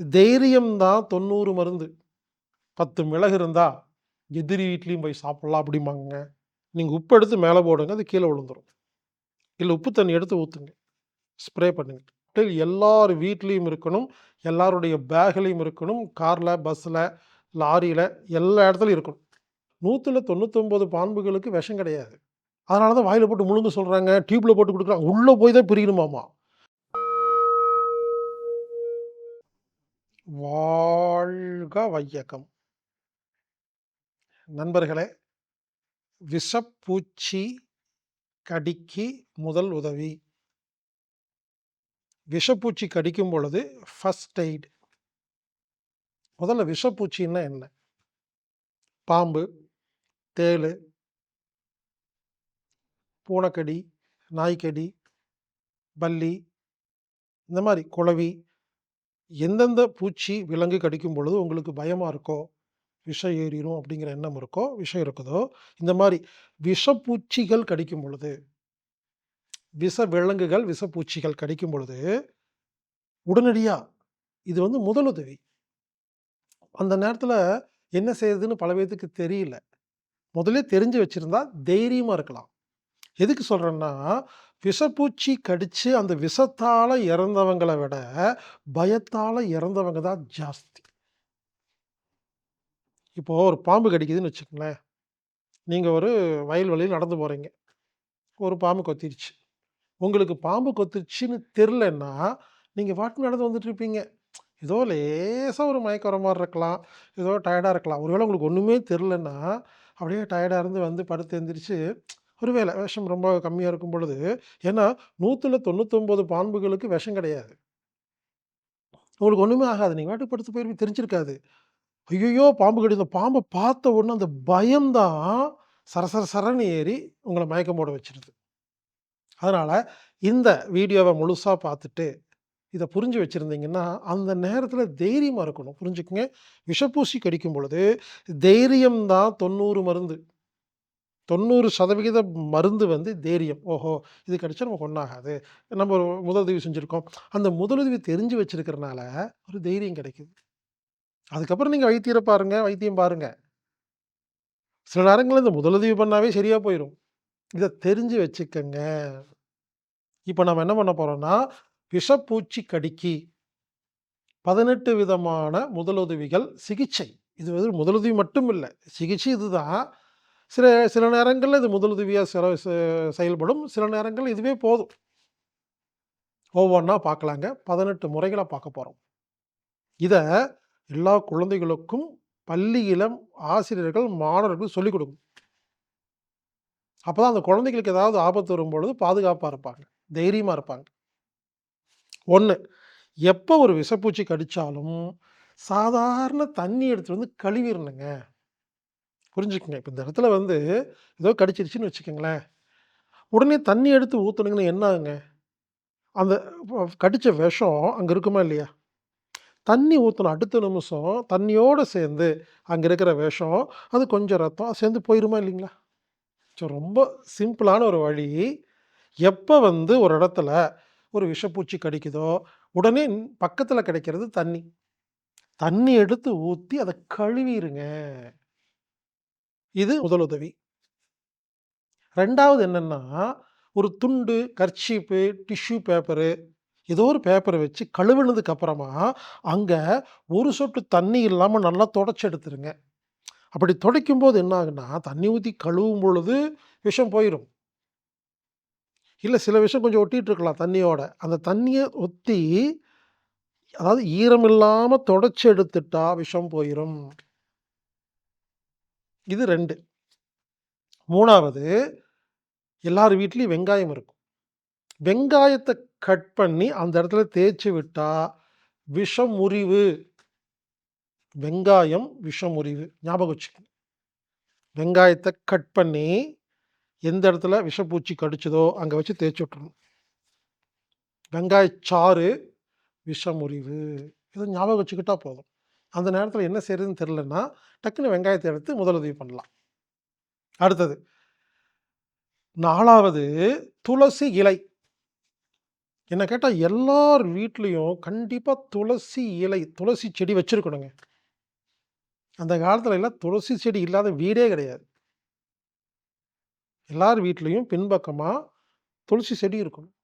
தைரியம் தான் தொண்ணூறு மருந்து. பத்து மிளகு இருந்தால் எதிரி வீட்லேயும் போய் சாப்பிட்லாம் அப்படிம்பாங்க நீங்கள் உப்பு எடுத்து மேலே போடுங்க அது கீழே விழுந்துடும் இல்லை உப்பு தண்ணி எடுத்து ஊற்றுங்க ஸ்ப்ரே பண்ணுங்க. ஹோட்டல் எல்லார் வீட்லேயும் இருக்கணும். எல்லாருடைய பேக்லேயும் இருக்கணும். காரில் பஸ்ஸில் லாரியில் எல்லா இடத்துலையும் இருக்கணும். நூற்றில் தொண்ணூத்தொம்பது பான்புகளுக்கு விஷம் கிடையாது. அதனால தான் வாயில் போட்டு முழுங்க சொல்கிறாங்க டியூப்பில் போட்டு கொடுக்குறாங்க. உள்ளே போய் தான் பிரிக்கணுமாமா? வாழ்க வையகம். நண்பர்களே விஷப்பூச்சி கடிக்கு முதல் உதவி. விஷப்பூச்சி கடிக்கும் பொழுது ஃபஸ்ட் எய்ட் முதல்ல விஷப்பூச்சின்னா என்ன? பாம்பு தேள் பூனைக்கடி நாய்க்கடி பல்லி இந்த மாதிரி குளவி எந்தெந்த பூச்சி விலங்கு கடிக்கும் பொழுது உங்களுக்கு பயமாக இருக்கோ விஷம் ஏறிடும் அப்படிங்கிற எண்ணம் இருக்கோ விஷம் இருக்குதோ இந்த மாதிரி விஷப்பூச்சிகள் கடிக்கும் பொழுது விஷ விலங்குகள் விஷப்பூச்சிகள் கடிக்கும் பொழுது உடனடியாக இது வந்து முதலுதவி. அந்த நேரத்தில் என்ன செய்யறதுன்னு பல பேர்த்துக்கு தெரியல. முதலே தெரிஞ்சு வச்சுருந்தா தைரியமாக இருக்கலாம். எதுக்கு சொல்கிறேன்னா விஷப்பூச்சி கடித்து அந்த விஷத்தால் இறந்தவங்களை விட பயத்தால் இறந்தவங்க தான் ஜாஸ்தி. இப்போது ஒரு பாம்பு கடிக்குதுன்னு வச்சுக்கங்களேன். நீங்கள் ஒரு வயல்வெளியில் நடந்து போகிறீங்க ஒரு பாம்பு கொத்திருச்சு. உங்களுக்கு பாம்பு கொத்திருச்சுன்னு தெரிலன்னா நீங்கள் வாட்டு நடந்து வந்துட்டுருப்பீங்க ஏதோ லேசாக ஒரு மயக்கிற வர மாதிரி இருக்கலாம். ஏதோ டயர்டாக இருக்கலாம். ஒருவேளை உங்களுக்கு ஒன்றுமே தெரிலன்னா அப்படியே டயர்டாக இருந்து வந்து படுத்து எந்திரிச்சு ஒருவேளை விஷம் ரொம்ப கம்மியாக இருக்கும் பொழுது ஏன்னா நூற்றில் தொண்ணூத்தொம்பது பாம்புகளுக்கு விஷம் கிடையாது. உங்களுக்கு ஒன்றுமே ஆகாது. நீங்கள் வாட்டுக்கு படுத்து போயிருப்பி தெரிஞ்சிருக்காது. ஐயோ பாம்பு கடித பாம்பை பார்த்த உடனே அந்த பயம்தான் சரசர சரன்னு ஏறி உங்களை மயக்கம் போட வச்சிருது. அதனால் இந்த வீடியோவை முழுசாக பார்த்துட்டு இதை புரிஞ்சு வச்சுருந்தீங்கன்னா அந்த நேரத்தில் தைரியமாக இருக்கணும். புரிஞ்சுக்குங்க. விஷப்பூசி கடிக்கும் பொழுது தைரியம்தான் தொண்ணூறு மருந்து. தொண்ணூறு சதவிகித மருந்து வந்து தைரியம். ஓஹோ இது கடிச்சா நமக்கு ஒன்றாகாது நம்ம ஒரு முதலுதவி செஞ்சுருக்கோம். அந்த முதலுதவி தெரிஞ்சு வச்சுருக்கிறனால ஒரு தைரியம் கிடைக்குது. அதுக்கப்புறம் நீங்கள் வைத்தியரை பாருங்கள் வைத்தியம் பாருங்கள் சில நேரங்களில் இந்த முதலுதவி பண்ணாவே சரியாக போயிடும் இதை தெரிஞ்சு வச்சுக்கோங்க. இப்போ நம்ம என்ன பண்ண போகிறோம்னா விஷப்பூச்சி கடிக்கி பதினெட்டு விதமான முதலுதவிகள் சிகிச்சை. இது வந்து முதலுதவி மட்டும் இல்லை சிகிச்சை இதுதான். சில சில நேரங்களில் இது முதலுதவியாக சில செ- செயல்படும். சில நேரங்கள் இதுவே போதும். ஒவ்வொன்றா பார்க்கலாங்க. பதினெட்டு முறைகளை பார்க்க போகிறோம் இதை எல்லா குழந்தைகளுக்கும் பள்ளியில ஆசிரியர்கள் மாணவர்கள் சொல்லிக் கொடுக்கும். அப்போ தான் அந்த குழந்தைகளுக்கு ஏதாவது ஆபத்து வரும்பொழுது பாதுகாப்பாக இருப்பாங்க. தைரியமாக இருப்பாங்க. ஒன்று எப்போ ஒரு விஷப்பூச்சி கடித்தாலும் சாதாரண தண்ணி எடுத்துகிட்டு வந்து கழுவிடணுங்க புரிஞ்சுக்கங்க. இப்போ இந்த இடத்துல வந்து ஏதோ கடிச்சிருச்சுன்னு வச்சுக்கோங்களேன். உடனே தண்ணி எடுத்து ஊற்றுனீங்கன்னா என்ன ஆகுங்க? அந்த கடித்த விஷம் அங்கே இருக்குமா இல்லையா? தண்ணி ஊற்றணும் அடுத்த நிமிஷம் தண்ணியோடு சேர்ந்து அங்கே இருக்கிற விஷம் அது கொஞ்சம் ரத்தம் சேர்ந்து போயிருமா இல்லைங்களா? ஸோ ரொம்ப சிம்பிளான ஒரு வழி. எப்போ வந்து ஒரு இடத்துல ஒரு விஷப்பூச்சி கடிக்குதோ உடனே பக்கத்தில் கிடைக்கிறது தண்ணி. தண்ணி எடுத்து ஊற்றி அதை கழுவிடுங்க இது முதலுதவி. ரெண்டாவது என்னென்னா ஒரு துண்டு கர்ச்சீப்பு டிஷ்யூ பேப்பரு ஏதோ ஒரு பேப்பரை வச்சு கழுவுனதுக்கு அப்புறமா அங்கே ஒரு சொட்டு தண்ணி இல்லாமல் நல்லா தொடச்சி எடுத்துருங்க. அப்படி துடைக்கும் போது என்ன ஆகுன்னா தண்ணி ஊற்றி கழுவும் பொழுது விஷம் போயிடும் இல்லை சில விஷம் கொஞ்சம் ஒட்டிகிட்டு இருக்கலாம் தண்ணியோட. அந்த தண்ணியை ஒத்தி அதாவது ஈரம் இல்லாமல் தொடச்சி எடுத்துட்டா விஷம் போயிடும் இது ரெண்டு. மூணாவது எல்லார் வீட்லேயும் வெங்காயம் இருக்கும். வெங்காயத்தை கட் பண்ணி அந்த இடத்துல தேய்ச்சி விட்டால் விஷமுறிவு வெங்காயம் விஷமுறிவு ஞாபகம் வச்சுக்கோங்க. வெங்காயத்தை கட் பண்ணி எந்த இடத்துல விஷப்பூச்சி கடிச்சதோ அங்கே வச்சு தேய்ச்சி விட்டுறணும். வெங்காயச்சாறு விஷமுறிவு இதை ஞாபகம் வச்சுக்கிட்டா போதும். அந்த நேரத்தில் என்ன செய்யறதுன்னு தெரிலன்னா டக்குன்னு வெங்காயத்தை எடுத்து முதலுதவி பண்ணலாம் அடுத்தது நாலாவது துளசி இலை என்ன கேட்டால் எல்லார் வீட்லேயும் கண்டிப்பாக துளசி இலை, துளசி செடி வச்சுருக்கணுங்க அந்த காலத்துல எல்லாம் துளசி செடி இல்லாத வீடே கிடையாது. எல்லார் வீட்லேயும் பின்பக்கமாக துளசி செடி இருக்கணும்.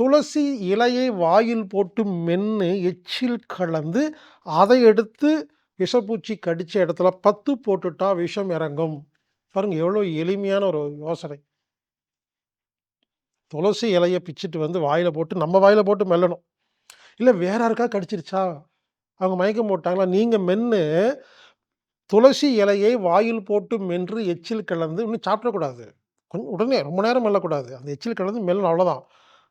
துளசி இலையை வாயில் போட்டு மென்று எச்சில் கலந்து, அதை எடுத்து விஷப்பூச்சி கடித்த இடத்துல 10 போட்டுட்டா விஷம் இறங்கும். பாருங்கள் எவ்வளோ எளிமையான ஒரு யோசனை. துளசி இலையை பிச்சுட்டு வந்து வாயில் போட்டு நம்ம வாயில போட்டு மெல்லணும். இல்லை வேற யாருக்காவது கடிச்சிருச்சா? அவங்க மயக்கம் போட்டாங்களா? நீங்கள் மென்று துளசி இலையை வாயில் போட்டு மென்று எச்சில் கலந்து இன்னும் சாப்பிடக்கூடாது. கொஞ்சம் உடனே ரொம்ப நேரம் மெல்லக்கூடாது. அந்த எச்சில் கலந்து மெல்லணும் அவ்வளோதான்.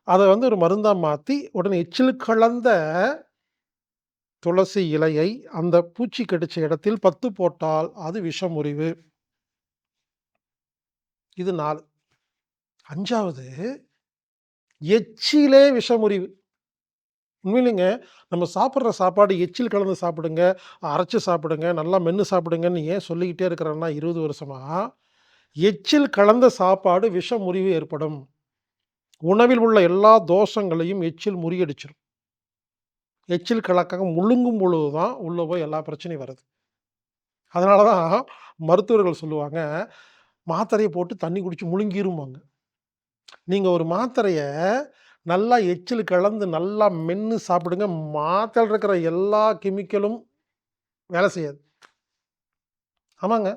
அதை வந்து ஒரு மருந்தாக மாற்றி உடனே எச்சில் கலந்த துளசி இலையை அந்த பூச்சி கடிச்ச இடத்தில் 10 போட்டால் அது விஷமுறிவு. இது 4. 5வது எச்சிலே விஷமுறிவு. உண்மையிலுங்க நம்ம சாப்பிட்ற சாப்பாடு எச்சில் கலந்து சாப்பிடுங்க, அரைச்சி சாப்பிடுங்க, நல்லா மென்று சாப்பிடுங்கன்னு ஏன் சொல்லிக்கிட்டே இருக்கிறேன்னா இருபது வருஷமாக எச்சில் கலந்த சாப்பாடு விஷமுறிவு ஏற்படும். உணவில் உள்ள எல்லா தோஷங்களையும் எச்சில் முறியடிச்சிடும் எச்சில் கலக்காம முழுங்கும் பொழுது தான் உள்ளே போய் எல்லா பிரச்சனையும் வருது. அதனால தான் மருத்துவர்கள் சொல்லுவாங்க, மாத்திரையை போட்டு தண்ணி குடித்து முழுங்கிருவாங்க நீங்கள் ஒரு மாத்திரையை நல்லா எச்சில் கலந்து நல்லா மென்று சாப்பிடுங்க. மாத்திரையில் இருக்கிற எல்லா கெமிக்கலும் வேலை செய்யாது. ஆமாங்க.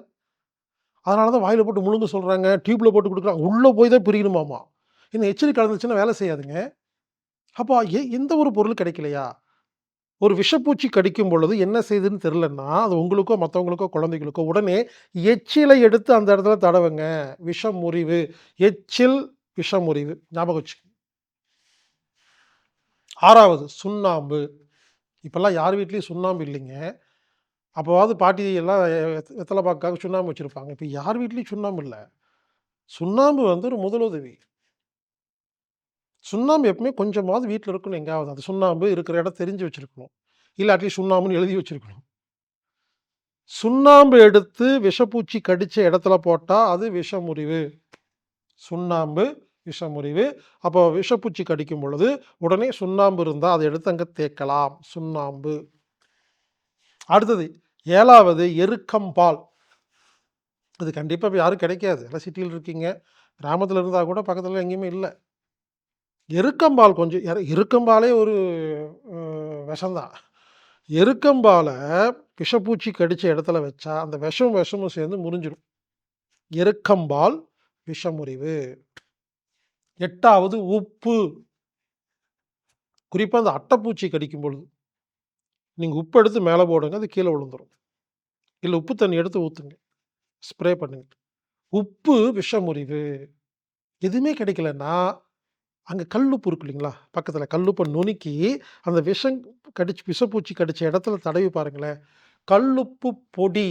அதனால தான் வாயில் போட்டு முழுங்க சொல்கிறாங்க டியூப்பில் போட்டு கொடுக்குறாங்க உள்ளே போய் தான் பிரியணுமாமா. இந்த எச்சரிக்கை கலந்துச்சுன்னா வேலை செய்யாதுங்க. அப்போ எந்த ஒரு பொருள் கிடைக்கலையா? ஒரு விஷப்பூச்சி கடிக்கும் பொழுது என்ன செய்யுதுன்னு தெரிலன்னா அது உங்களுக்கோ, மற்றவங்களுக்கோ குழந்தைகளுக்கோ உடனே எச்சிலை எடுத்து அந்த இடத்துல தடவுங்க. விஷம் முறிவு எச்சில் விஷம் முறிவு ஞாபகம் வச்சு ஆறாவது சுண்ணாம்பு. இப்போல்லாம் யார் வீட்லேயும் சுண்ணாம்பு இல்லைங்க. அப்போவாவது பாட்டி எல்லாம் வெத்தலை பாக்காக சுண்ணாம்பு வச்சுருப்பாங்க இப்போ யார் வீட்லேயும் சுண்ணாம்பு இல்லை சுண்ணாம்பு வந்து ஒரு முதலுதவி. சுண்ணாம்பு எப்பவுமே கொஞ்சமாவது வீட்டில் இருக்கணும் எங்கேயாவது. அது சுண்ணாம்பு இருக்கிற இடம் தெரிஞ்சு வச்சிருக்கணும். அட்லீஸ்ட் சுண்ணாம்புன்னு எழுதி வச்சுருக்கணும் சுண்ணாம்பு எடுத்து விஷப்பூச்சி கடித்த இடத்துல போட்டால் அது விஷமுறிவு. சுண்ணாம்பு விஷமுறிவு. அப்போ விஷப்பூச்சி கடிக்கும் பொழுது, உடனே சுண்ணாம்பு இருந்தால் அதை எடுத்து அங்கே தேக்கலாம். சுண்ணாம்பு. அடுத்தது ஏழாவது எருக்கம்பால். இது கண்டிப்பாக இப்போ யாரும் கிடைக்காது. எல்லாம் சிட்டியில் இருக்கீங்க. கிராமத்தில் இருந்தால் கூட பக்கத்தில் எங்கேயுமே இல்லை எருக்கம்பால் கொஞ்சம் எரு எருக்கம்பாலே ஒரு விஷம்தான் எருக்கம்பாலை விஷப்பூச்சி கடித்த இடத்துல வச்சா, அந்த விஷம் விஷமும் சேர்ந்து முறிஞ்சிடும் எருக்கம்பால் விஷமுறிவு. எட்டாவது உப்பு. குறிப்பாக அந்த அட்டைப்பூச்சி கடிக்கும் பொழுது. நீங்கள் உப்பு எடுத்து மேலே போடுங்க. அது கீழே விழுந்துடும் இல்லை உப்பு தண்ணி எடுத்து ஊற்றுங்க ஸ்ப்ரே பண்ணுங்க. உப்பு விஷமுறிவு. எதுவுமே கிடைக்கலன்னா, அங்கே கல்லுப்பு இருக்கு இல்லைங்களா? பக்கத்தில் கல்லுப்பை நுணுக்கி, அந்த விஷம் கடிச்சு விஷப்பூச்சி கடிச்ச இடத்துல தடவி பாருங்களேன். கல்லுப்பு பொடி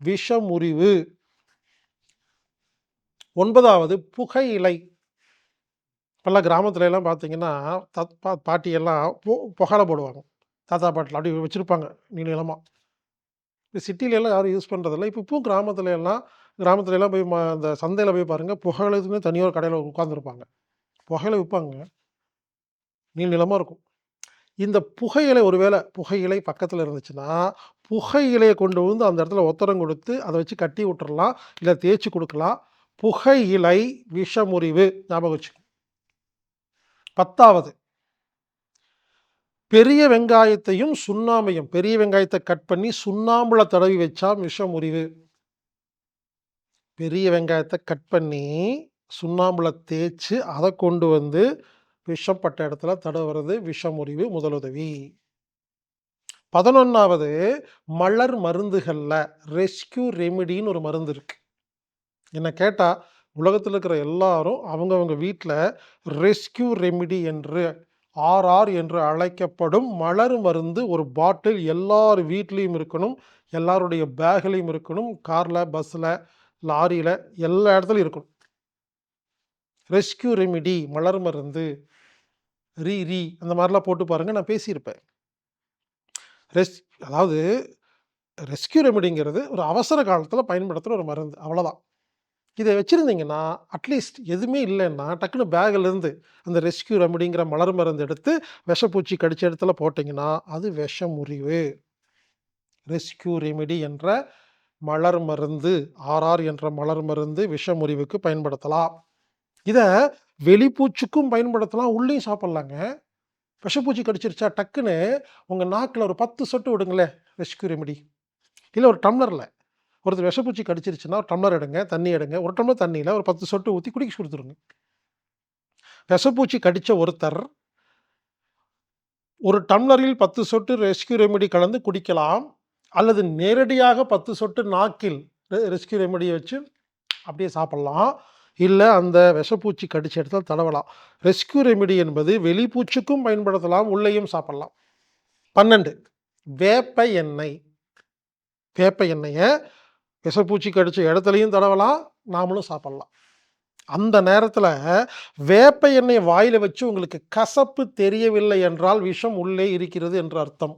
விஷமுறிவு. ஒன்பதாவது புகையிலை. இப்போல்லாம் கிராமத்துல எல்லாம் பார்த்தீங்கன்னா, தத் பா பாட்டியெல்லாம் பொ போடுவாங்க. தாத்தா, பாட்டில் அப்படி வச்சுருப்பாங்க நீளமாக இந்த சிட்டிலெல்லாம் எல்லாம் யாரும் யூஸ் பண்ணுறதில்ல இப்போ இப்போ கிராமத்துல எல்லாம் கிராமத்துல எல்லாம் போய் அந்த சந்தையில் போய் பாருங்கள் புகையிலைக்குன்னு தனியாக ஒரு கடையில் உட்காந்துருப்பாங்க புகையில விற்பாங்க நீள் நிலமாக இருக்கும். இந்த புகையிலை ஒருவேளை புகையிலை பக்கத்தில் இருந்துச்சுன்னா, புகையிலையை கொண்டு வந்து அந்த இடத்துல ஒத்தரம் கொடுத்து, அதை வச்சு கட்டி விட்டுறலாம். இல்லை தேய்ச்சி கொடுக்கலாம் புகையிலை விஷமுறிவு. ஞாபகம் வச்சு பத்தாவது பெரிய வெங்காயத்தையும், சுண்ணாம்பையும் பெரிய வெங்காயத்தை கட் பண்ணி சுண்ணாம்புல தடவி வச்சா விஷமுறிவு. பெரிய வெங்காயத்தை கட் பண்ணி, சுண்ணாம்பில் தேய்ச்சி அதை கொண்டு வந்து விஷம் பட்ட இடத்துல தடவுறது விஷமுறிவு முதலுதவி. 11வது மலர் மருந்துகளில் ரெஸ்க்யூ ரெமிடின்னு ஒரு மருந்து இருக்குது என்னை கேட்டால் உலகத்தில் இருக்கிற எல்லாரும் அவங்கவுங்க வீட்டில் ரெஸ்க்யூ ரெமிடி என்று ஆர்ஆர் என்று அழைக்கப்படும் மலர் மருந்து ஒரு பாட்டில் எல்லார் வீட்லேயும் இருக்கணும். எல்லாருடைய பேக்லயும் இருக்கணும். காரில் பஸ்ஸில் லாரியில் எல்லா இடத்துலையும் இருக்கணும். ரெஸ்க்யூ ரெமிடி மலர் மருந்து. ரீ ரீ அந்த மாதிரிலாம் போட்டு பாருங்கள் நான் பேசியிருப்பேன். ரெஸ் அதாவது ரெஸ்க்யூ ரெமிடிங்கிறது ஒரு அவசர காலத்தில் பயன்படுத்துகிற ஒரு மருந்து. அவ்வளோதான் இதை வச்சுருந்தீங்கன்னா அட்லீஸ்ட் எதுவுமே இல்லைன்னா டக்குன்னு பேக்லேருந்து அந்த ரெஸ்கியூ ரெமிடிங்கிற மலர் மருந்து எடுத்து விஷப்பூச்சி கடித்த இடத்துல போட்டிங்கன்னா அது விஷ முறிவு ரெஸ்கியூ ரெமிடி என்ற மலர் மருந்து ஆர்ஆர் என்ற மலர் மருந்து விஷமுறிவுக்கு பயன்படுத்தலாம் இதை வெளிப்பூச்சுக்கும் பயன்படுத்தலாம் உள்ளேயும் சாப்பிட்லாங்க. விஷப்பூச்சி கடிச்சிருச்சா டக்குன்னு உங்கள் நாக்கில் ஒரு பத்து சொட்டு விடுங்களேன் ரெஸ்கியூ ரெமெடி இல்லை ஒரு டம்ளரில் ஒருத்தர் விஷப்பூச்சி கடிச்சிருச்சுன்னா ஒரு டம்ளர் எடுங்க தண்ணி எடுங்க. ஒரு டம்ளர் தண்ணியில் ஒரு பத்து சொட்டு ஊற்றி குடிக்க கொடுத்துருங்க விஷப்பூச்சி கடித்த ஒருத்தர் ஒரு டம்ளரில் பத்து சொட்டு ரெஸ்கியூ ரெமெடி கலந்து குடிக்கலாம் அல்லது நேரடியாக பத்து சொட்டு நாக்கில் ரெஸ்கியூ ரெமெடியை வச்சு அப்படியே சாப்பிட்லாம். இல்லை அந்த விஷப்பூச்சி கடிச்ச இடத்துல தடவலாம். ரெஸ்கியூ ரெமெடி என்பது வெளிப்பூச்சுக்கும் பயன்படுத்தலாம் உள்ளேயும் சாப்பிட்லாம். பன்னெண்டு வேப்ப எண்ணெய். வேப்ப எண்ணெயை விஷப்பூச்சி கடிச்ச இடத்துலையும் தடவலாம் நாமளும் சாப்பிட்லாம். அந்த நேரத்தில் வேப்ப எண்ணெய் வாயில் வச்சு உங்களுக்கு கசப்பு தெரியவில்லை என்றால் விஷம் உள்ளே இருக்கிறது என்று அர்த்தம்.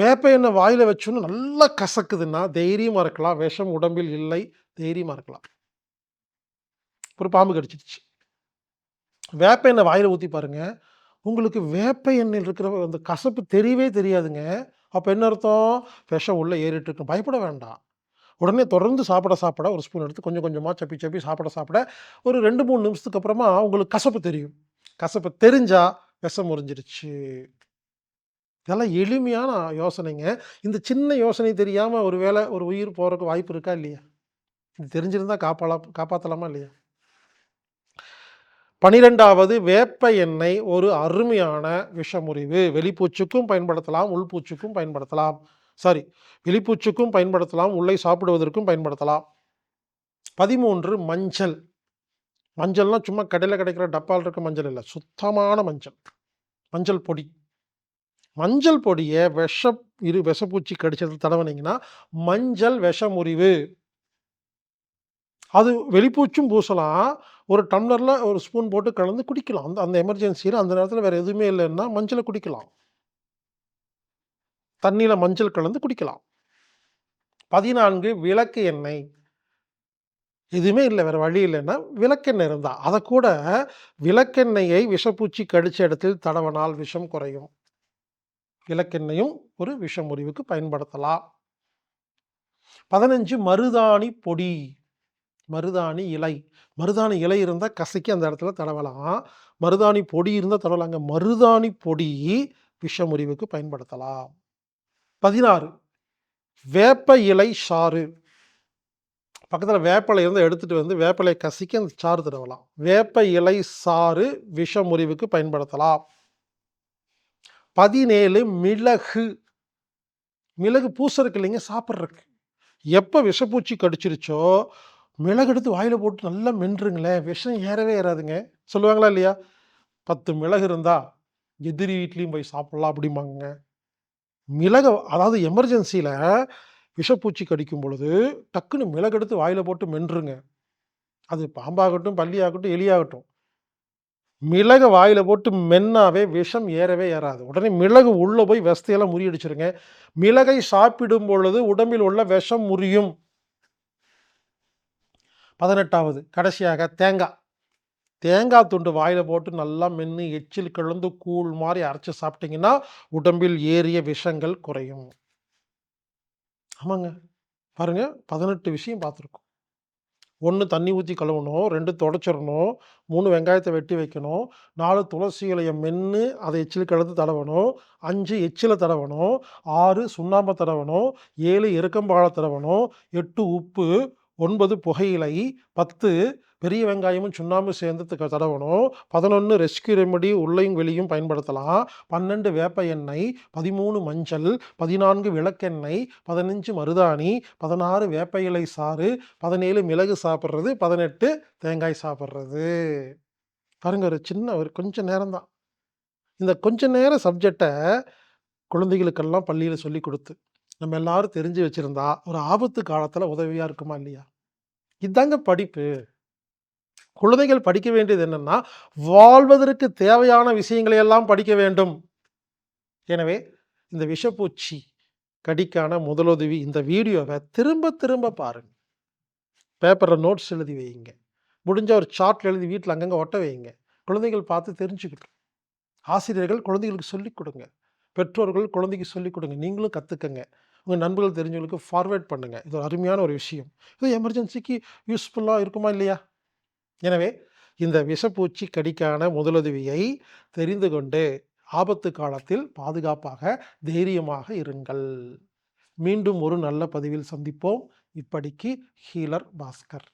வேப்ப எண்ணெய் வாயில் வச்சோன்னு நல்லா கசக்குதுன்னா தைரியமாக இருக்கலாம். விஷம் உடம்பில் இல்லை தைரியமாக இருக்கலாம். ஒரு பாம்பு கடிச்சிருச்சு வேப்ப எண்ணெய் வாயில் ஊற்றி பாருங்க. உங்களுக்கு வேப்ப எண்ணெயில் இருக்கிற அந்த கசப்பு தெரியவே தெரியாதுங்க. அப்போ என்ன அர்த்தம்? விஷம் உள்ளே ஏறிட்டு பயப்பட வேண்டாம். உடனே தொடர்ந்து சாப்பிட சாப்பிட ஒரு ஸ்பூன் எடுத்து கொஞ்சம் கொஞ்சமாக சப்பி சப்பி சாப்பிட சாப்பிட ஒரு ரெண்டு மூணு நிமிஷத்துக்கு அப்புறமா உங்களுக்கு கசப்பு தெரியும். கசப்பு தெரிஞ்சால் விஷம் முறிஞ்சிருச்சு இதெல்லாம் எளிமையான யோசனைங்க. இந்த சின்ன யோசனை தெரியாமல் ஒரு வேளை ஒரு உயிர் போகிறதுக்கு வாய்ப்பு இருக்கா இல்லையா? இது தெரிஞ்சிருந்தா காப்பாளா காப்பாற்றலாமா இல்லையா? பனிரெண்டாவது வேப்ப எண்ணெய் ஒரு அருமையான விஷமுறிவு. வெளிப்பூச்சுக்கும் பயன்படுத்தலாம் உள்பூச்சுக்கும் பயன்படுத்தலாம். சாரி வெளிப்பூச்சுக்கும் பயன்படுத்தலாம் உள்ளே சாப்பிடுவதற்கும் பயன்படுத்தலாம். பதிமூன்று மஞ்சள். மஞ்சள்லாம் சும்மா கடையில் கிடைக்கிற டப்பால் இருக்க மஞ்சள் இல்லை. சுத்தமான மஞ்சள். மஞ்சள் பொடி. மஞ்சள் பொடியை விஷ இரு விஷப்பூச்சி கடிச்சது தடவினீங்கன்னா மஞ்சள் விஷமுறிவு. அது வெளிப்பூச்சும் பூசலாம். ஒரு டம்ளரில் ஒரு ஸ்பூன் போட்டு கலந்து குடிக்கலாம். அந்த அந்த எமர்ஜென்சியில் அந்த நேரத்தில் வேறு எதுவுமே இல்லைன்னா மஞ்சளை குடிக்கலாம். தண்ணியில் மஞ்சள் கலந்து குடிக்கலாம். பதினான்கு விளக்கு எண்ணெய். எதுவுமே இல்லை வேறு வழி இல்லைன்னா விளக்கெண்ணெய் இருந்தால் அதை கூட விளக்கெண்ணெயை விஷப்பூச்சி கடித்த இடத்தில் தடவனால் விஷம் குறையும். இலக்கெண்ணையும் ஒரு விஷ முறிவுக்கு பயன்படுத்தலாம். பதினஞ்சு மருதாணி பொடி. மருதாணி இலை. மருதாணி இலை இருந்தால் கசக்கி அந்த இடத்துல தடவலாம். மருதாணி பொடி இருந்தால் தடவலாங்க. மருதாணி பொடி விஷ முறிவுக்கு பயன்படுத்தலாம். பதினாறு வேப்ப இலை சாறு. பக்கத்தில் வேப்பலை இருந்து எடுத்துகிட்டு வந்து வேப்பலை கசிக்கி அந்த சாறு தடவலாம். வேப்ப இலை சாறு விஷ முறிவுக்கு பயன்படுத்தலாம். பதினேழு மிளகு. மிளகு பூசறக்கு இல்லைங்க சாப்பிட்றதுக்கு. எப்போ விஷப்பூச்சி கடிச்சிருச்சோ மிளகு எடுத்து வாயில் போட்டு நல்லா மென்றுங்களேன். விஷம் ஏறவே ஏறாதுங்க. சொல்லுவாங்களா இல்லையா? பத்து மிளகு இருந்தால் எதிரி வீட்லேயும் போய் சாப்பிட்லாம் அப்படிம்பாங்க மிளகு அதாவது எமர்ஜென்சியில் விஷப்பூச்சி கடிக்கும் பொழுது டக்குன்னு மிளகு எடுத்து வாயில் போட்டு மென்றுங்க. அது பாம்பாகட்டும் பள்ளியாகட்டும் எலியாகட்டும். மிளகு வாயில் போட்டு மென்னாவே விஷம் ஏறவே ஏறாது. உடனே மிளகு உள்ளே போய் வெஸ்தையெல்லாம் முறியடிச்சிருங்க. மிளகை சாப்பிடும் பொழுது உடம்பில் உள்ள விஷம் முறியும். பதினெட்டாவது கடைசியாக தேங்காய். தேங்காய் துண்டு வாயில் போட்டு நல்லா மென்று எச்சில் கலந்து கூழ் மாதிரி அரைச்சி சாப்பிட்டீங்கன்னா உடம்பில் ஏறிய விஷங்கள் குறையும். ஆமாங்க. பாருங்கள் பதினெட்டு விஷயம் பார்த்துருக்கோம். ஒன்று தண்ணி ஊற்றி கழுவணும் ரெண்டு தொடச்சிடணும் மூணு வெங்காயத்தை வெட்டி வைக்கணும். நாலு துளசி இலையை மென்று அதை எச்சில் கலந்து தடவணும். அஞ்சு எச்சிலை தடவணும். ஆறு சுண்ணாம்பை தடவணும். ஏழு எருக்கம்பாழை தடவணும். எட்டு உப்பு ஒன்பது புகையிலை பத்து பெரிய வெங்காயமும் சுண்ணாம்பு சேர்ந்து தடவணும். பதினொன்று ரெஸ்கியூ ரெமடி உள்ளையும் வெளியும் பயன்படுத்தலாம். பன்னெண்டு வேப்ப எண்ணெய் பதிமூணு மஞ்சள் பதினான்கு விளக்கெண்ணெய் பதினஞ்சு மருதாணி பதினாறு வேப்ப இலை சாறு பதினேழு மிளகு சாப்பிட்றது பதினெட்டு தேங்காய் சாப்பிட்றது. பாருங்க ஒரு சின்ன ஒரு கொஞ்சம் நேரம் தான் இந்த கொஞ்ச நேரம் சப்ஜெக்டை குழந்தைகளுக்கெல்லாம் பள்ளியில் சொல்லி கொடுத்து நம்ம எல்லாரும் தெரிஞ்சு வச்சுருந்தா ஒரு ஆபத்து காலத்தில் உதவியாக இருக்குமா இல்லையா? இதாங்க படிப்பு. குழந்தைகள் படிக்க வேண்டியது என்னென்னா வாழ்வதற்கு தேவையான விஷயங்களை எல்லாம் படிக்க வேண்டும் எனவே இந்த விஷப்பூச்சி கடிக்கான முதலுதவி இந்த வீடியோவை திரும்ப திரும்ப பாருங்க பேப்பரில் நோட்ஸ் எழுதி வையுங்க. முடிஞ்ச ஒரு சார்ட் எழுதி வீட்டில் அங்கங்கே ஒட்ட வையுங்க. குழந்தைகள் பார்த்து தெரிஞ்சுக்கட்டும். ஆசிரியர்கள் குழந்தைகளுக்கு சொல்லிக் கொடுங்க பெற்றோர்கள் குழந்தைக்கு சொல்லிக் கொடுங்க நீங்களும் கற்றுக்கங்க உங்கள் நண்பர்கள் தெரிஞ்சவங்களுக்கு ஃபார்வேர்ட் பண்ணுங்கள் இது ஒரு அருமையான ஒரு விஷயம். இது எமர்ஜென்சிக்கு யூஸ்ஃபுல்லாக இருக்குமா இல்லையா? எனவே இந்த விஷப்பூச்சி கடிக்கான முதலுதவியை தெரிந்து கொண்டு ஆபத்து காலத்தில் பாதுகாப்பாக, தைரியமாக இருங்கள். மீண்டும் ஒரு நல்ல பதிவில் சந்திப்போம். இப்படிக்கு ஹீலர் பாஸ்கர்.